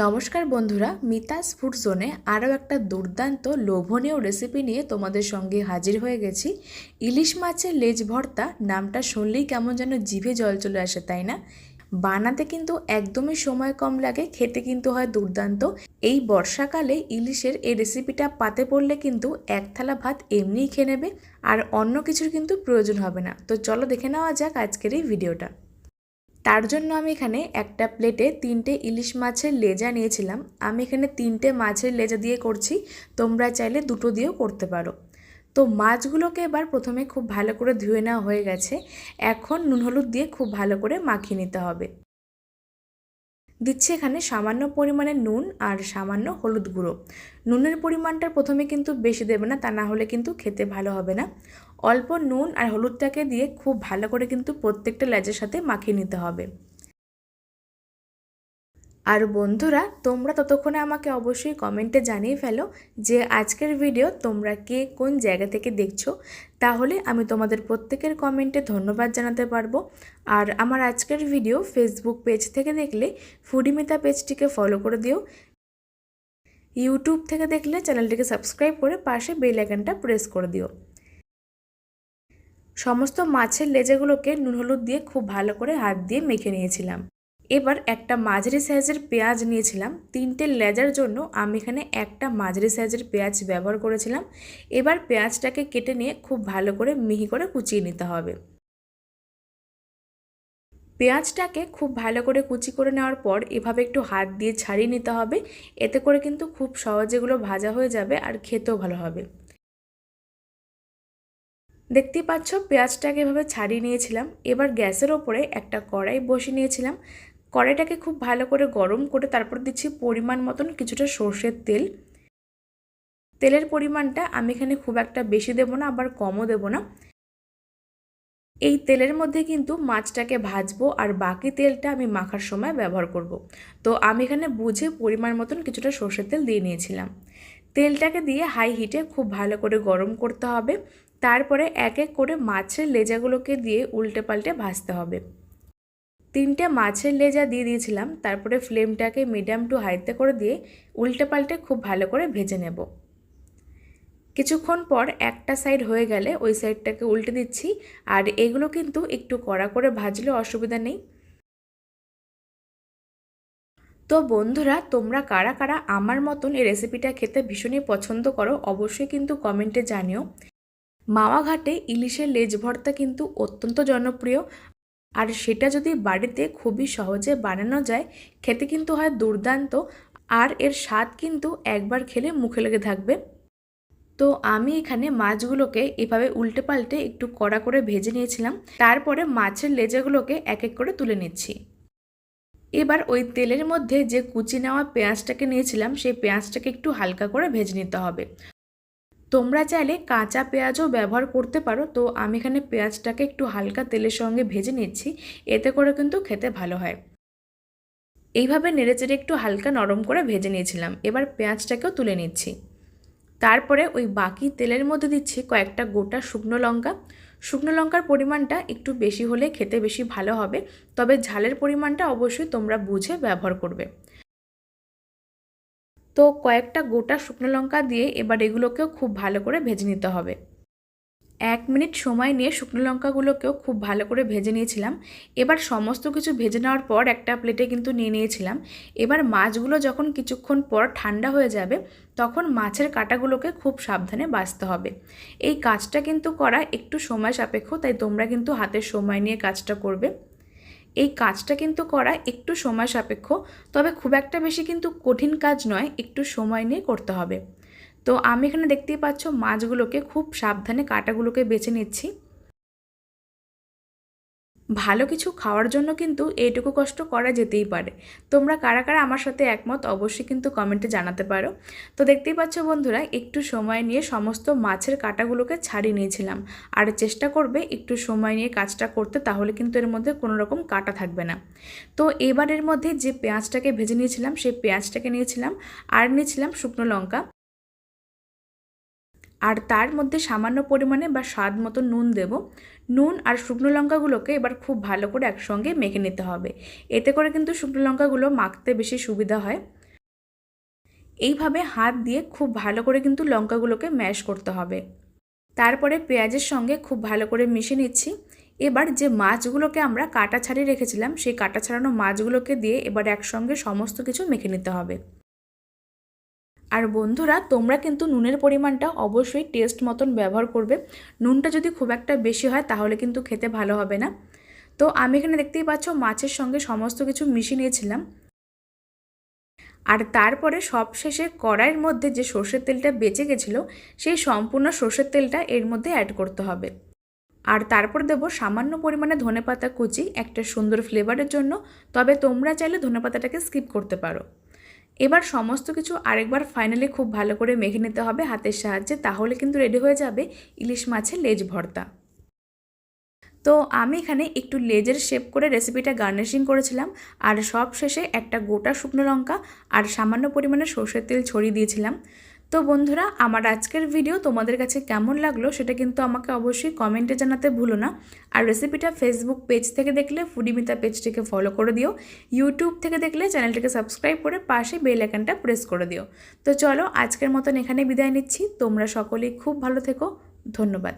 নমস্কার বন্ধুরা, মিতাস ফুড জোনে আরও একটা দুর্দান্ত লোভনীয় রেসিপি নিয়ে তোমাদের সঙ্গে হাজির হয়ে গেছি। ইলিশ মাছের লেজ ভর্তা নামটা শুনলেই কেমন যেন জিভে জল চলে আসে, তাই না? বানাতে কিন্তু একদমই সময় কম লাগে, খেতে কিন্তু হয় দুর্দান্ত। এই বর্ষাকালে ইলিশের এই রেসিপিটা পাতে পড়লে কিন্তু এক থালা ভাত এমনিই খেয়ে নেবে, আর অন্য কিছুর কিন্তু প্রয়োজন হবে না। তো চলো দেখে নেওয়া যাক আজকের এই ভিডিওটা তার জন্য আমি এখানে একটা প্লেটে তিনটে ইলিশ মাছের লেজা নিয়েছিলাম। আমি এখানে তিনটে মাছের লেজা দিয়ে করছি। তোমরা চাইলে দুটো দিয়েও করতে পারো। তো মাছগুলোকে এবার প্রথমে খুব ভালো করে ধুয়ে নেওয়া হয়ে গেছে। এখন নুন হলুদ দিয়ে খুব ভালো করে মাখিয়ে নিতে হবে। দিচ্ছি এখানে সামান্য পরিমাণে নুন আর সামান্য হলুদ গুঁড়ো। নুনের পরিমাণটা প্রথমে কিন্তু বেশি দেবে না, তা না হলে কিন্তু খেতে ভালো হবে না। অল্প নুন আর হলুদটাকে দিয়ে খুব ভালো করে কিন্তু প্রত্যেকটা লেজের সাথে মাখিয়ে নিতে হবে। আর বন্ধুরা, তোমরা ততক্ষণে আমাকে অবশ্যই কমেন্টে জানিয়ে ফেলো যে আজকের ভিডিও তোমরা কে কোন জায়গা থেকে দেখছ। তাহলে আমি তোমাদের প্রত্যেকের কমেন্টে ধন্যবাদ জানাতে পারব। আর আমার আজকের ভিডিও ফেসবুক পেজ থেকে দেখলে ফুডিমিতা পেজটিকে ফলো করে দিও। ইউটিউব থেকে দেখলে চ্যানেলটিকে সাবস্ক্রাইব করে পাশে বেল আইকনটা প্রেস করে দিও। সমস্ত মাছের লেজাগুলোকে নুন হলুদ দিয়ে খুব ভালো করে হাত দিয়ে মেখে নিয়েছিলাম। এবার একটা মাঝারি সাইজের পেঁয়াজ নিয়েছিলাম। তিনটে লেজার জন্য আমি এখানে একটা মাঝারি সাইজের পেঁয়াজ ব্যবহার করেছিলাম। এবার পেঁয়াজটাকে কেটে নিয়ে খুব ভালো করে মিহি করে কুচিয়ে নিতে হবে। পেঁয়াজটাকে খুব ভালো করে কুচি করে নেওয়ার পর এভাবে একটু হাত দিয়ে ছাড়িয়ে নিতে হবে। এতে করে কিন্তু খুব সহজে এগুলো ভাজা হয়ে যাবে আর খেতেও ভালো হবে। দেখতে পাচ্ছ পেঁয়াজটাকে এভাবে ছাড়িয়ে নিয়েছিলাম। এবার গ্যাসের ওপরে একটা কড়াই বসিয়ে নিয়েছিলাম। কড়াইটাকে খুব ভালো করে গরম করে তারপর দিচ্ছি পরিমাণ মতন কিছুটা সর্ষের তেল। তেলের পরিমাণটা আমি এখানে খুব একটা বেশি দেবো না, আবার কমও দেবো না। এই তেলের মধ্যে কিন্তু মাছটাকে ভাজবো আর বাকি তেলটা আমি মাখার সময় ব্যবহার করব। তো আমি এখানে বুঝে পরিমাণ মতন কিছুটা সর্ষের তেল দিয়ে নিয়েছিলাম। তেলটাকে দিয়ে হাই হিটে খুব ভালো করে গরম করতে হবে। তারপরে এক এক করে মাছের লেজাগুলোকে দিয়ে উল্টে পাল্টে ভাজতে হবে। তিনটে মাছের লেজা দিয়ে দিয়েছিলাম, তারপরে ফ্লেমটাকে মিডিয়াম টু হাইতে করে দিয়ে উল্টে পাল্টে খুব ভালো করে ভেজে নেব। কিছুক্ষণ পর একটা সাইড হয়ে গেলে ওই সাইডটাকে উল্টে দিচ্ছি, আর এগুলো কিন্তু একটু কড়া করে ভাজলে অসুবিধা নেই। তো বন্ধুরা, তোমরা কারা কারা আমার মতন এই রেসিপিটা খেতে ভীষণই পছন্দ করো, অবশ্যই কিন্তু কমেন্টে জানিও। মাওয়াঘাটে ইলিশের লেজ ভর্তা কিন্তু অত্যন্ত জনপ্রিয় আর সেটা যদি বাড়িতে খুবই সহজে বানানো যায়, খেতে কিন্তু হয় দুর্দান্ত, আর এর স্বাদ কিন্তু একবার খেলে মুখে লেগে থাকবে। তো আমি এখানে মাছগুলোকে এভাবে উল্টে পাল্টে একটু কড়া করে ভেজে নিয়েছিলাম, তারপরে মাছের লেজাগুলোকে এক এক করে তুলে নিচ্ছি। এবার ওই তেলের মধ্যে যে কুচি নেওয়া পেঁয়াজটাকে নিয়েছিলাম, সেই পেঁয়াজটাকে একটু হালকা করে ভেজে নিতে হবে। তোমরা চাইলে কাঁচা পেঁয়াজও ব্যবহার করতে পারো। তো আমি এখানে পেঁয়াজটাকে একটু হালকা তেলের সঙ্গে ভেজে নিচ্ছি। এতে করে কিন্তু খেতে ভালো হয়। এইভাবে নেড়েচেড়ে একটু হালকা নরম করে ভেজে নিয়েছিলাম। এবার পেঁয়াজটাকেও তুলে নিচ্ছি। তারপরে ওই বাকি তেলের মধ্যে দিচ্ছি কয়েকটা গোটা শুকনো লঙ্কা। শুকনো লঙ্কার পরিমাণটা একটু বেশি হলে খেতে বেশি ভালো হবে। তবে ঝালের পরিমাণটা অবশ্যই তোমরা বুঝে ব্যবহার করবে। তো কয়েকটা গোটা শুকনো লঙ্কা দিয়ে এবার এগুলোকেও খুব ভালো করে ভেজে নিতে হবে। এক মিনিট সময় নিয়ে শুকনো লঙ্কাগুলোকেও খুব ভালো করে ভেজে নিয়েছিলাম। এবার সমস্ত কিছু ভেজে নেওয়ার পর একটা প্লেটে কিন্তু নিয়ে নিয়েছিলাম। এবার মাছগুলো যখন কিছুক্ষণ পর ঠান্ডা হয়ে যাবে, তখন মাছের কাটাগুলোকে খুব সাবধানে বাছতে হবে। এই কাজটা কিন্তু করা একটু সময় সাপেক্ষ, তাই তোমরা কিন্তু হাতের সময় নিয়ে কাজটা করবে। এই কাজটা কিন্তু করা একটু সময় সাপেক্ষ, তবে খুব একটা বেশি কিন্তু কঠিন কাজ নয়, একটু সময় নিয়ে করতে হবে। তো আমি এখানে দেখতেই পাচ্ছ মাছগুলোকে খুব সাবধানে কাটাগুলোকে বেছে নিচ্ছি। ভালো কিছু খাওয়ার জন্য কিন্তু এইটুকু কষ্ট করা যেতেই পারে। তোমরা কারা কারা আমার সাথে একমত অবশ্যই কিন্তু কমেন্টে জানাতে পারো। তো দেখতেই পাচ্ছ বন্ধুরা, একটু সময় নিয়ে সমস্ত মাছের কাটাগুলোকে ছাড়িয়ে নিয়েছিলাম। আর চেষ্টা করবে একটু সময় নিয়ে কাজটা করতে, তাহলে কিন্তু এর মধ্যে কোনো রকম কাটা থাকবে না। তো এবারের মধ্যে যে পেঁয়াজটাকে ভেজে নিয়েছিলাম, সেই পেঁয়াজটাকে নিয়েছিলাম, আর নিয়েছিলাম শুকনো লঙ্কা। আর তার মধ্যে সামান্য পরিমাণে বা স্বাদ মতো নুন দেব। নুন আর শুকনো লঙ্কাগুলোকে এবার খুব ভালো করে একসঙ্গে মেখে নিতে হবে। এতে করে কিন্তু শুকনো লঙ্কাগুলো মাখতে বেশি সুবিধা হয়। এইভাবে হাত দিয়ে খুব ভালো করে কিন্তু লঙ্কাগুলোকে ম্যাশ করতে হবে। তারপরে পেঁয়াজের সঙ্গে খুব ভালো করে মিশিয়ে নিচ্ছি। এবার যে মাছগুলোকে আমরা কাটা ছাড়িয়ে রেখেছিলাম, সেই কাটা ছাড়ানো মাছগুলোকে দিয়ে এবার একসঙ্গে সমস্ত কিছু মেখে নিতে হবে। আর বন্ধুরা, তোমরা কিন্তু নুনের পরিমাণটা অবশ্যই টেস্ট মতন ব্যবহার করবে। নুনটা যদি খুব একটা বেশি হয়, তাহলে কিন্তু খেতে ভালো হবে না। তো আমি এখানে দেখতেই পাচ্ছ, মাছের সঙ্গে সমস্ত কিছু মিশিয়ে নিয়েছিলাম। আর তারপরে সবশেষে কড়াইয়ের মধ্যে যে সর্ষের তেলটা বেঁচে গেছিল, সেই সম্পূর্ণ সর্ষের তেলটা এর মধ্যে অ্যাড করতে হবে। আর তারপর দেবো সামান্য পরিমাণে ধনেপাতা কুচি, একটা সুন্দর ফ্লেভারের জন্য। তবে তোমরা চাইলে ধনেপাতাটাকে স্কিপ করতে পারো। এবার সমস্ত কিছু আরেকবার ফাইনালি খুব ভালো করে মেখে নিতে হবে হাতের সাহায্যে, তাহলে কিন্তু রেডি হয়ে যাবে ইলিশ মাছের লেজ ভর্তা। তো আমি এখানে একটু লেজের শেপ করে রেসিপিটা গার্নিশিং করেছিলাম, আর সব শেষে একটা গোটা শুকনো লঙ্কা আর সামান্য পরিমাণে সর্ষের তেল ছড়িয়ে দিয়েছিলাম। তো বন্ধুরা, আমার আজকের ভিডিও তোমাদের কাছে কেমন লাগল সেটা কিন্তু আমাকে অবশ্যই কমেন্টে জানাতে ভুলো না। আর রেসিপিটা ফেসবুক পেজ থেকে দেখলে ফুডিমিতা পেজটিকে ফলো করে দিও। ইউটিউব থেকে দেখলে চ্যানেলটিকে সাবস্ক্রাইব করে পাশে বেল আইকনটা প্রেস করে দিও। তো চলো, আজকের মতন এখানে বিদায় নিচ্ছি। তোমরা সকলেই খুব ভালো থেকো। ধন্যবাদ।